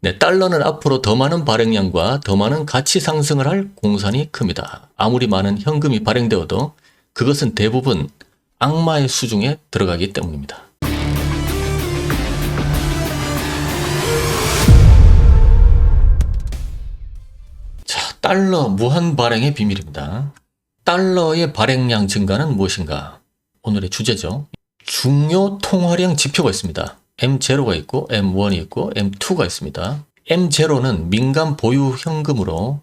네, 달러는 앞으로 더 많은 발행량과 더 많은 가치 상승을 할 공산이 큽니다. 아무리 많은 현금이 발행되어도 그것은 대부분 악마의 수중에 들어가기 때문입니다. 자, 달러 무한 발행의 비밀입니다. 달러의 발행량 증가는 무엇인가? 오늘의 주제죠. 중요 통화량 지표가 있습니다. M0가 있고 M1이 있고 M2가 있습니다. M0는 민간 보유 현금으로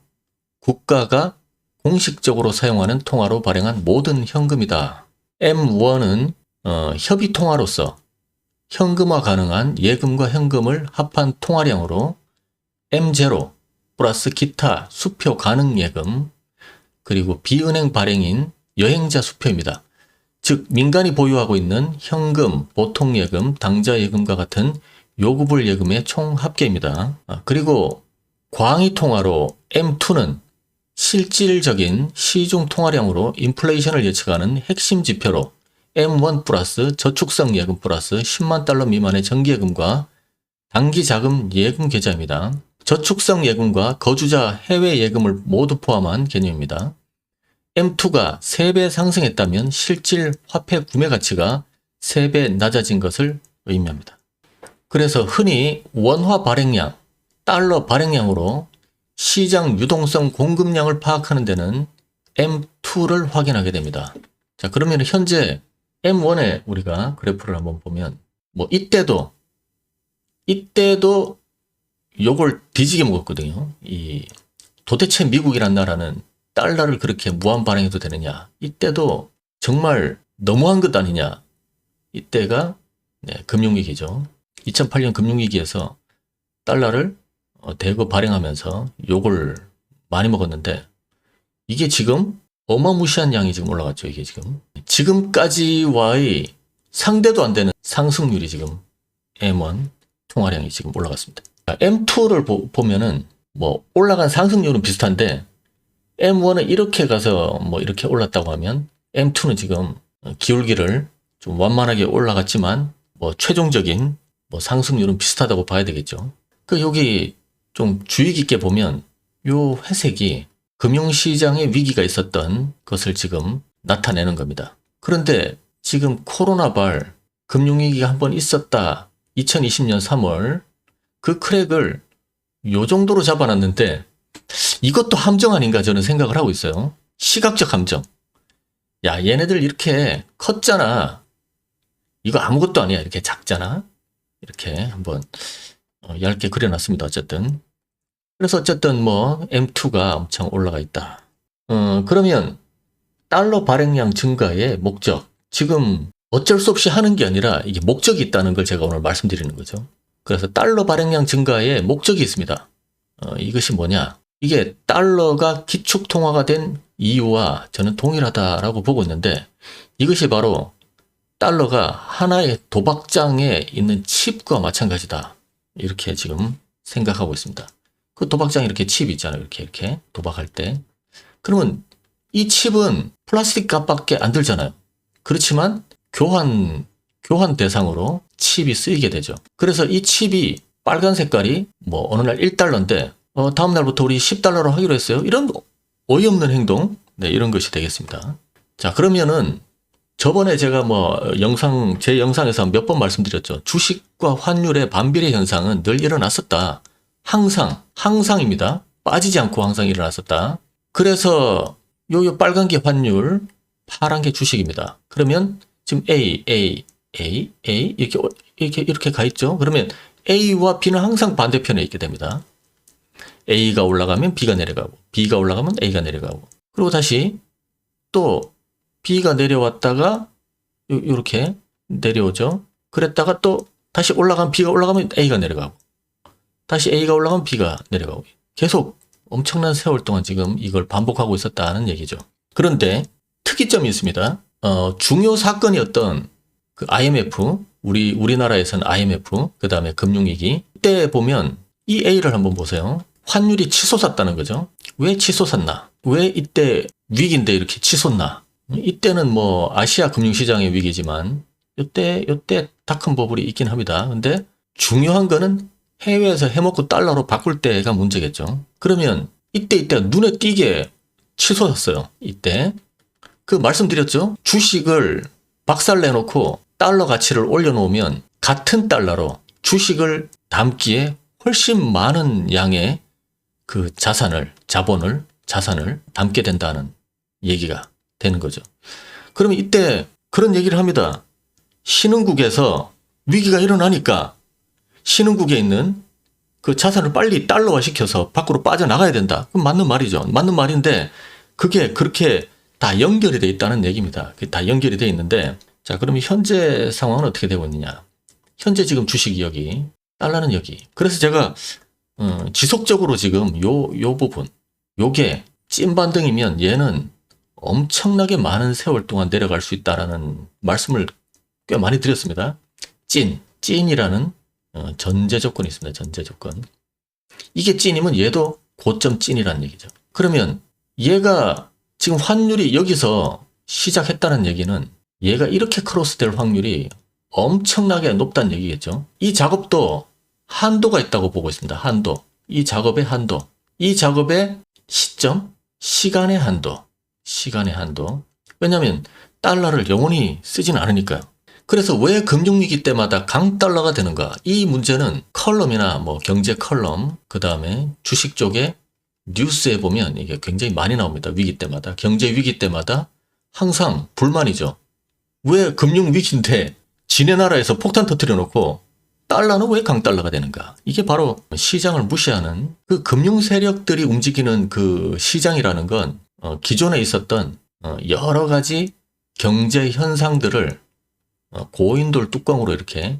국가가 공식적으로 사용하는 통화로 발행한 모든 현금이다. M1은 어, 협의 통화로서 현금화 가능한 예금과 현금을 합한 통화량으로 M0 플러스 기타 수표 가능 예금 그리고 비은행 발행인 여행자 수표입니다. 즉 민간이 보유하고 있는 현금, 보통 예금, 당좌 예금과 같은 요구불 예금의 총 합계입니다. 아, 그리고 광의 통화로 M2는 실질적인 시중 통화량으로 인플레이션을 예측하는 핵심 지표로 M1 플러스 저축성 예금 플러스 10만 달러 미만의 정기예금과 단기 자금 예금 계좌입니다. 저축성 예금과 거주자 해외 예금을 모두 포함한 개념입니다. M2가 3배 상승했다면 실질 화폐 구매 가치가 3배 낮아진 것을 의미합니다. 그래서 흔히 원화 발행량, 달러 발행량으로 시장 유동성 공급량을 파악하는 데는 M2를 확인하게 됩니다. 자, 그러면 현재 M1에 우리가 그래프를 한번 보면 뭐 이때도 이때도 요걸 뒤지게 먹었거든요. 이 도대체 미국이란 나라는 달러를 그렇게 무한 발행해도 되느냐? 이때도 정말 너무한 것 아니냐? 이때가 네, 금융위기죠. 2008년 금융위기에서 달러를 어, 대거 발행하면서 욕을 많이 먹었는데 이게 지금 어마무시한 양이 지금 올라갔죠. 이게 지금 지금까지와의 상대도 안 되는 상승률이 지금 M1 통화량이 지금 올라갔습니다. M2를 보, 보면은 뭐 올라간 상승률은 비슷한데 M1은 이렇게 가서 뭐 이렇게 올랐다고 하면 M2는 지금 기울기를 좀 완만하게 올라갔지만 뭐 최종적인 뭐 상승률은 비슷하다고 봐야 되겠죠. 그 여기 좀 주의 깊게 보면 요 회색이 금융시장에 위기가 있었던 것을 지금 나타내는 겁니다. 그런데 지금 코로나발 금융위기가 한 번 있었다. 2020년 3월 그 크랙을 요 정도로 잡아놨는데 이것도 함정 아닌가 저는 생각을 하고 있어요. 시각적 함정. 야, 얘네들 이렇게 컸잖아. 이거 아무것도 아니야. 이렇게 작잖아. 이렇게 한번 어, 얇게 그려놨습니다. 어쨌든. 그래서 어쨌든 뭐 M2가 엄청 올라가 있다. 어, 그러면 달러 발행량 증가의 목적. 지금 어쩔 수 없이 하는 게 아니라 이게 목적이 있다는 걸 제가 오늘 말씀드리는 거죠. 그래서 달러 발행량 증가의 목적이 있습니다. 어, 이것이 뭐냐? 이게 달러가 기축 통화가 된 이유와 저는 동일하다라고 보고 있는데 이것이 바로 달러가 하나의 도박장에 있는 칩과 마찬가지다. 이렇게 지금 생각하고 있습니다. 그 도박장에 이렇게 칩 있잖아요. 이렇게 이렇게 도박할 때. 그러면 이 칩은 플라스틱 값밖에 안 들잖아요. 그렇지만 교환 교환 대상으로 칩이 쓰이게 되죠. 그래서 이 칩이 빨간 색깔이 뭐 어느 날 1달러인데 어, 다음 날부터 우리 10달러로 하기로 했어요. 이런 어이없는 행동, 네, 이런 것이 되겠습니다. 자, 그러면은 저번에 제가 뭐 영상, 제 영상에서 몇 번 말씀드렸죠. 주식과 환율의 반비례 현상은 늘 일어났었다. 항상, 항상입니다. 빠지지 않고 항상 일어났었다. 그래서 요, 요 빨간 게 환율, 파란 게 주식입니다. 그러면 지금 A, A, A, A, 이렇게, 이렇게, 이렇게 가 있죠. 그러면 A와 B는 항상 반대편에 있게 됩니다. A가 올라가면 B가 내려가고, B가 올라가면 A가 내려가고, 그리고 다시 또 B가 내려왔다가 요, 요렇게 내려오죠. 그랬다가 또 다시 올라가면 B가 올라가면 A가 내려가고, 다시 A가 올라가면 B가 내려가고, 계속 엄청난 세월 동안 지금 이걸 반복하고 있었다는 얘기죠. 그런데 특이점이 있습니다. 어, 중요 사건이었던 그 IMF, 우리, 우리나라에서는 IMF, 그 다음에 금융위기, 이때 보면 이 A를 한번 보세요. 환율이 치솟았다는 거죠. 왜 치솟았나? 왜 이때 위기인데 이렇게 치솟나? 이때는 뭐 아시아 금융시장의 위기지만 이때 이때 다큰 버블이 있긴 합니다. 근데 중요한 거는 해외에서 해먹고 달러로 바꿀 때가 문제겠죠. 그러면 이때 이때 눈에 띄게 치솟았어요. 이때 그 말씀드렸죠. 주식을 박살 내놓고 달러 가치를 올려놓으면 같은 달러로 주식을 담기에 훨씬 많은 양의 그 자산을 자본을 자산을 담게 된다는 얘기가 되는 거죠. 그러면 이때 그런 얘기를 합니다. 신흥국에서 위기가 일어나니까 신흥국에 있는 그 자산을 빨리 달러화 시켜서 밖으로 빠져나가야 된다. 그럼 맞는 말이죠. 맞는 말인데 그게 그렇게 다 연결이 돼 있다는 얘기입니다. 그게 다 연결이 돼 있는데 자, 그러면 현재 상황은 어떻게 되고 있느냐? 현재 지금 주식이 여기, 달러는 여기. 그래서 제가 어, 지속적으로 지금 요, 요 부분, 요게 찐반등이면 얘는 엄청나게 많은 세월 동안 내려갈 수 있다라는 말씀을 꽤 많이 드렸습니다. 찐, 찐이라는 어, 전제 조건이 있습니다. 전제 조건. 이게 찐이면 얘도 고점 찐이라는 얘기죠. 그러면 얘가 지금 환율이 여기서 시작했다는 얘기는 얘가 이렇게 크로스 될 확률이 엄청나게 높다는 얘기겠죠. 이 작업도 한도가 있다고 보고 있습니다. 한도. 이 작업의 한도. 이 작업의 시점, 시간의 한도. 시간의 한도. 왜냐하면 달러를 영원히 쓰진 않으니까요. 그래서 왜 금융위기 때마다 강달러가 되는가? 이 문제는 컬럼이나 뭐 경제 컬럼, 그 다음에 주식 쪽에 뉴스에 보면 이게 굉장히 많이 나옵니다. 위기 때마다. 경제 위기 때마다 항상 불만이죠. 왜 금융위기인데 지네 나라에서 폭탄 터뜨려 놓고 달러는 왜 강달러가 되는가? 이게 바로 시장을 무시하는 그 금융 세력들이 움직이는 그 시장이라는 건 어, 기존에 있었던 어, 여러 가지 경제 현상들을 어, 고인돌 뚜껑으로 이렇게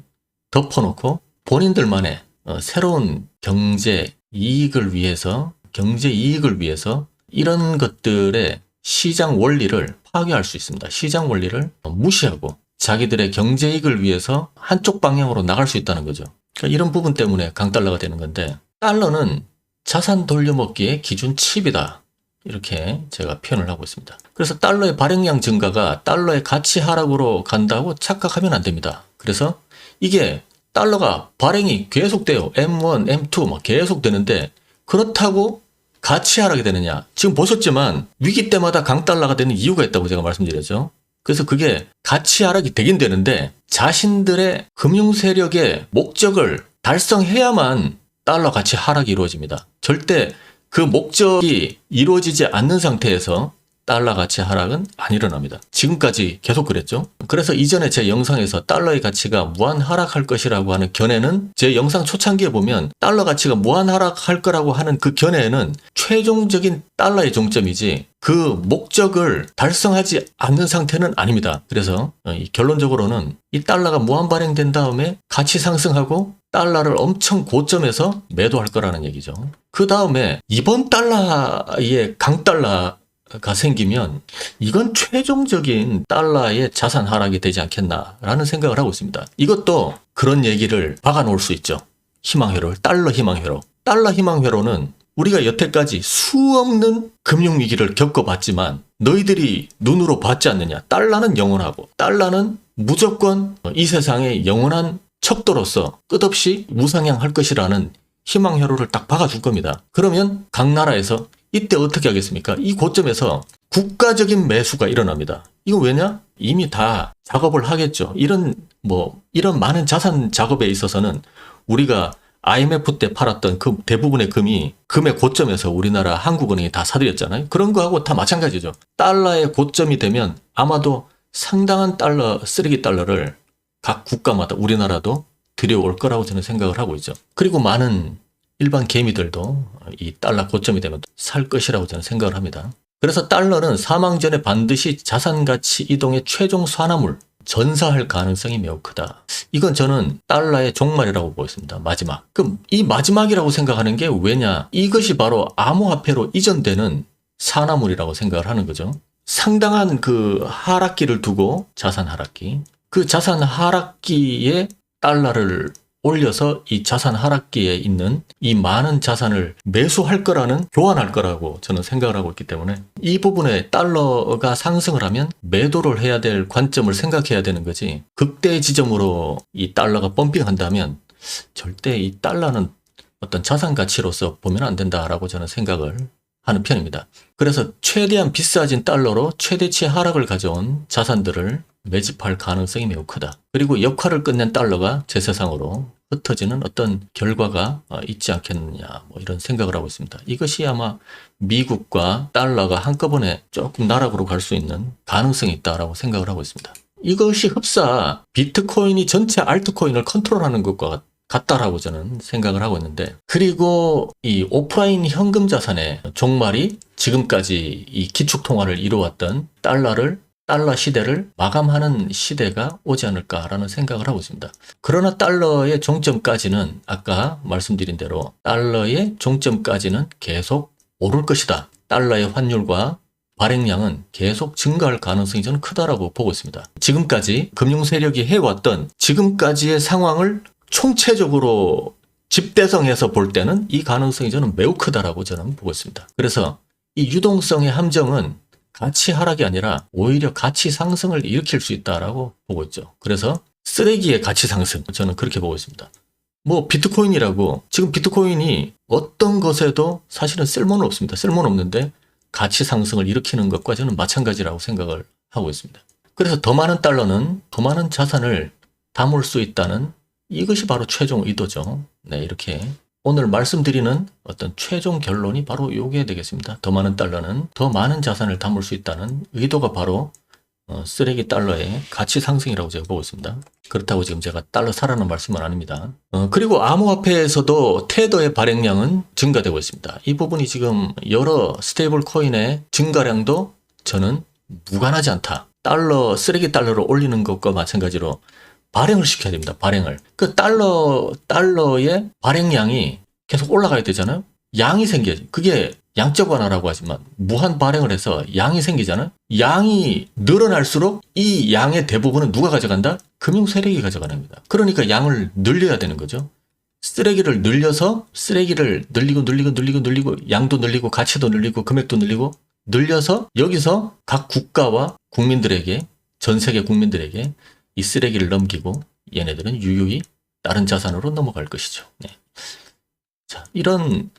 덮어놓고 본인들만의 어, 새로운 경제 이익을 위해서 경제 이익을 위해서 이런 것들의 시장 원리를 파괴할 수 있습니다. 시장 원리를 무시하고 자기들의 경제 이익을 위해서 한쪽 방향으로 나갈 수 있다는 거죠. 그러니까 이런 부분 때문에 강달러가 되는 건데 달러는 자산 돌려먹기의 기준 칩이다. 이렇게 제가 표현을 하고 있습니다. 그래서 달러의 발행량 증가가 달러의 가치 하락으로 간다고 착각하면 안 됩니다. 그래서 이게 달러가 발행이 계속돼요. M1, M2 막 계속 되는데 그렇다고 가치 하락이 되느냐? 지금 보셨지만 위기 때마다 강달러가 되는 이유가 있다고 제가 말씀드렸죠. 그래서 그게 가치 하락이 되긴 되는데 자신들의 금융 세력의 목적을 달성해야만 달러 가치 하락이 이루어집니다. 절대 그 목적이 이루어지지 않는 상태에서 달러 가치 하락은 안 일어납니다. 지금까지 계속 그랬죠. 그래서 이전에 제 영상에서 달러의 가치가 무한 하락할 것이라고 하는 견해는 제 영상 초창기에 보면 달러 가치가 무한 하락할 거라고 하는 그 견해는 최종적인 달러의 종점이지 그 목적을 달성하지 않는 상태는 아닙니다. 그래서 어, 이 결론적으로는 이 달러가 무한 발행된 다음에 가치 상승하고 달러를 엄청 고점에서 매도할 거라는 얘기죠. 그 다음에 이번 달러의 강달러 가 생기면 이건 최종적인 달러의 자산 하락이 되지 않겠나라는 생각을 하고 있습니다. 이것도 그런 얘기를 박아놓을 수 있죠. 희망회로, 달러 희망회로. 달러 희망회로는 우리가 여태까지 수없는 금융위기를 겪어봤지만 너희들이 눈으로 봤지 않느냐. 달러는 영원하고 달러는 무조건 이 세상의 영원한 척도로서 끝없이 우상향할 것이라는 희망회로를 딱 박아줄 겁니다. 그러면 각 나라에서 이때 어떻게 하겠습니까? 이 고점에서 국가적인 매수가 일어납니다. 이거 왜냐? 이미 다 작업을 하겠죠. 이런 뭐 이런 많은 자산 작업에 있어서는 우리가 IMF 때 팔았던 그 대부분의 금이 금의 고점에서 우리나라 한국은행이 다 사들였잖아요. 그런 거하고 다 마찬가지죠. 달러의 고점이 되면 아마도 상당한 달러, 쓰레기 달러를 각 국가마다 우리나라도 들여올 거라고 저는 생각을 하고 있죠. 그리고 많은 일반 개미들도 이 달러 고점이 되면 살 것이라고 저는 생각을 합니다. 그래서 달러는 사망 전에 반드시 자산 가치 이동의 최종 산화물, 전사할 가능성이 매우 크다. 이건 저는 달러의 종말이라고 보겠습니다. 마지막. 그럼 이 마지막이라고 생각하는 게 왜냐? 이것이 바로 암호화폐로 이전되는 산화물이라고 생각을 하는 거죠. 상당한 그 하락기를 두고 자산 하락기. 그 자산 하락기에 달러를 올려서 이 자산 하락기에 있는 이 많은 자산을 매수할 거라는 교환할 거라고 저는 생각을 하고 있기 때문에 이 부분에 달러가 상승을 하면 매도를 해야 될 관점을 생각해야 되는 거지 극대 지점으로 이 달러가 펌핑한다면 절대 이 달러는 어떤 자산 가치로서 보면 안 된다라고 저는 생각을 하는 편입니다. 그래서 최대한 비싸진 달러로 최대치 하락을 가져온 자산들을 매집할 가능성이 매우 크다. 그리고 역할을 끝낸 달러가 제 세상으로 흩어지는 어떤 결과가 어, 있지 않겠느냐 뭐 이런 생각을 하고 있습니다. 이것이 아마 미국과 달러가 한꺼번에 조금 나락으로 갈 수 있는 가능성이 있다라고 생각을 하고 있습니다. 이것이 흡사 비트코인이 전체 알트코인을 컨트롤하는 것과 같다라고 저는 생각을 하고 있는데 그리고 이 오프라인 현금 자산의 종말이 지금까지 이 기축 통화를 이루어왔던 달러를 달러 시대를 마감하는 시대가 오지 않을까라는 생각을 하고 있습니다. 그러나 달러의 종점까지는 아까 말씀드린 대로 달러의 종점까지는 계속 오를 것이다. 달러의 환율과 발행량은 계속 증가할 가능성이 저는 크다라고 보고 있습니다. 지금까지 금융 세력이 해왔던 지금까지의 상황을 총체적으로 집대성해서 볼 때는 이 가능성이 저는 매우 크다라고 저는 보고 있습니다. 그래서 이 유동성의 함정은 가치 하락이 아니라 오히려 가치 상승을 일으킬 수 있다라고 보고 있죠. 그래서 쓰레기의 가치 상승 저는 그렇게 보고 있습니다. 뭐 비트코인이라고 지금 비트코인이 어떤 것에도 사실은 쓸모는 없습니다. 쓸모는 없는데 가치 상승을 일으키는 것과 저는 마찬가지라고 생각을 하고 있습니다. 그래서 더 많은 달러는 더 많은 자산을 담을 수 있다는 이것이 바로 최종 의도죠. 네, 이렇게 오늘 말씀드리는 어떤 최종 결론이 바로 요게 되겠습니다. 더 많은 달러는 더 많은 자산을 담을 수 있다는 의도가 바로 어, 쓰레기 달러의 가치 상승이라고 제가 보고 있습니다. 그렇다고 지금 제가 달러 사라는 말씀은 아닙니다. 어, 그리고 암호화폐에서도 테더의 발행량은 증가되고 있습니다. 이 부분이 지금 여러 스테이블 코인의 증가량도 저는 무관하지 않다. 달러, 쓰레기 달러를 올리는 것과 마찬가지로 발행을 시켜야 됩니다. 발행을. 그 달러, 달러의 발행량이 계속 올라가야 되잖아요. 양이 생겨야지. 그게 양적 완화라고 하지만 무한 발행을 해서 양이 생기잖아요. 양이 늘어날수록 이 양의 대부분은 누가 가져간다? 금융 세력이 가져가는 겁니다. 그러니까 양을 늘려야 되는 거죠. 쓰레기를 늘려서 쓰레기를 늘리고 늘리고 늘리고 늘리고 양도 늘리고 가치도 늘리고 금액도 늘리고 늘려서 여기서 각 국가와 국민들에게 전 세계 국민들에게 이 쓰레기를 넘기고 얘네들은 유유히 다른 자산으로 넘어갈 것이죠. 네. 자, 이런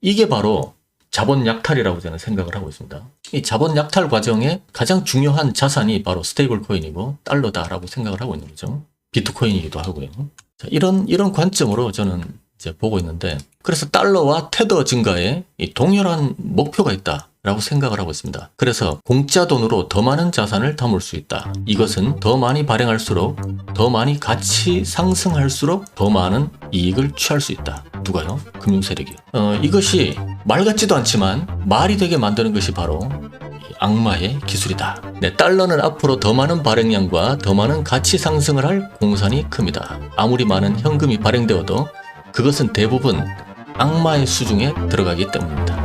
이게 바로 자본 약탈이라고 저는 생각을 하고 있습니다. 이 자본 약탈 과정에 가장 중요한 자산이 바로 스테이블 코인이고 달러다라고 생각을 하고 있는 거죠. 비트코인이기도 하고요. 자, 이런 이런 관점으로 저는 이제 보고 있는데 그래서 달러와 테더 증가에 이 동일한 목표가 있다 라고 생각을 하고 있습니다. 그래서 공짜 돈으로 더 많은 자산을 담을 수 있다. 이것은 더 많이 발행할수록 더 많이 가치 상승할수록 더 많은 이익을 취할 수 있다. 누가요? 금융 세력이요. 어, 이것이 말 같지도 않지만 말이 되게 만드는 것이 바로 이 악마의 기술이다. 네, 달러는 앞으로 더 많은 발행량과 더 많은 가치 상승을 할 공산이 큽니다. 아무리 많은 현금이 발행되어도 그것은 대부분 악마의 수중에 들어가기 때문입니다.